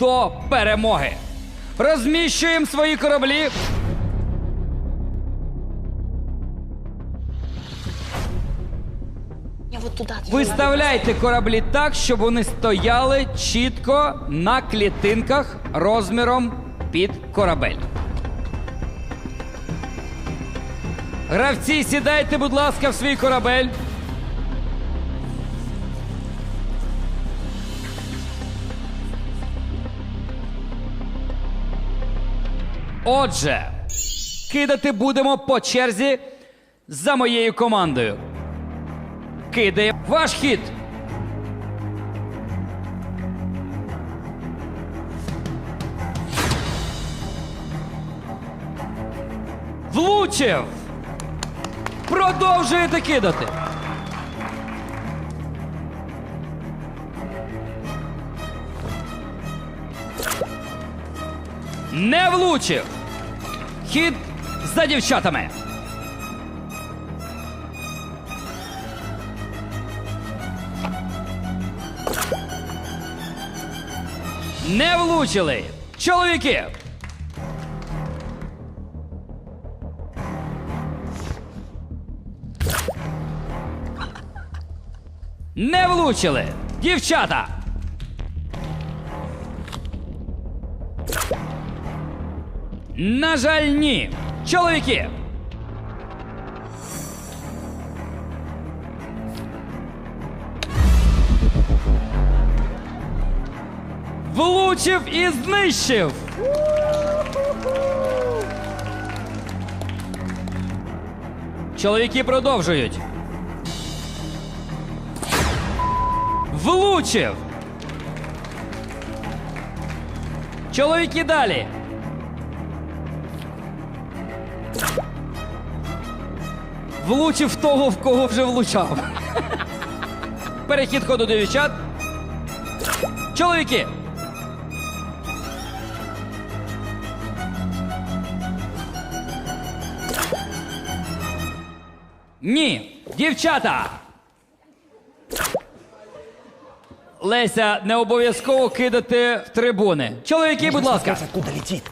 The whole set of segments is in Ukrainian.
до перемоги. Розміщуємо свої кораблі. Я вот туда. Виставляйте кораблі так, щоб вони стояли чітко на клітинках розміром під корабель. Гравці, сідайте, будь ласка, в свій корабель. Отже, кидати будемо по черзі за моєю командою. Кидає ваш хід. Влучив. Продовжуєте кидати. Не влучив. Хід за дівчатами. Не влучили. Чоловіки. Не влучили. Дівчата. На жаль, ні. Чоловіки. Влучив і знищив. Чоловіки продовжують. Влучив. Чоловіки далі. Влучив того, в кого вже влучав. Перехід ходу до дівчат. Чоловіки. Ні, дівчата. Леся, не обов'язково кидати в трибуни. Чоловіки, будь ласка. Откуда летит?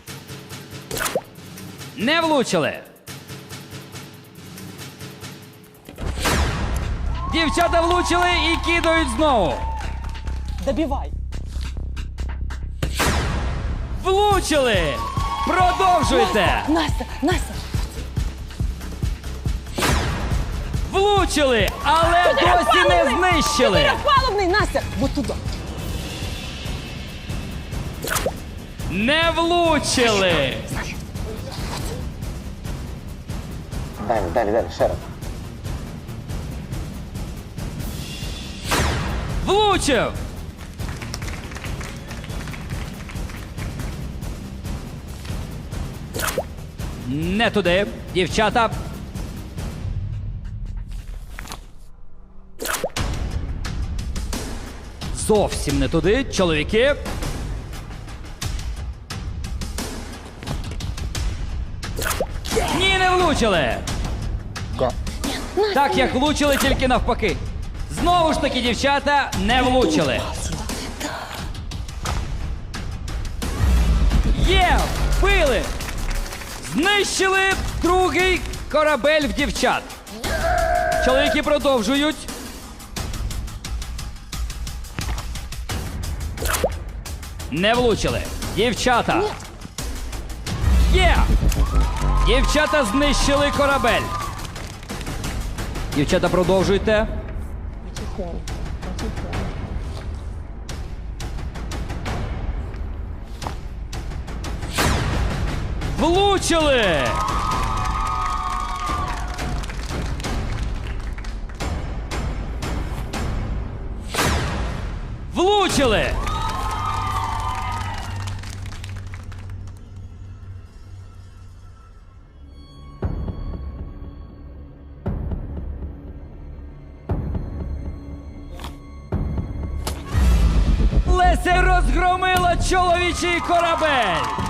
Не влучили. Дівчата влучили і кидають знову. Добивай. Влучили! Продовжуйте! Настя, Настя, Влучили, але досі не знищили. палубный, Настя, вот туда. Не влучили. Далі, далі, далі, ще раз. Влучив. Не туди. Дівчата. Зовсім не туди. Чоловіки. Ні, не влучили. Так як влучили, тільки навпаки. Знову ж таки, дівчата не влучили. Є! Вбили! Знищили другий корабель в дівчат. Чоловіки продовжують. Не влучили. Дівчата. Є! Дівчата знищили корабель. Дівчата, продовжуйте. Влучили! Влучили! Леся розгромила чоловічий корабель!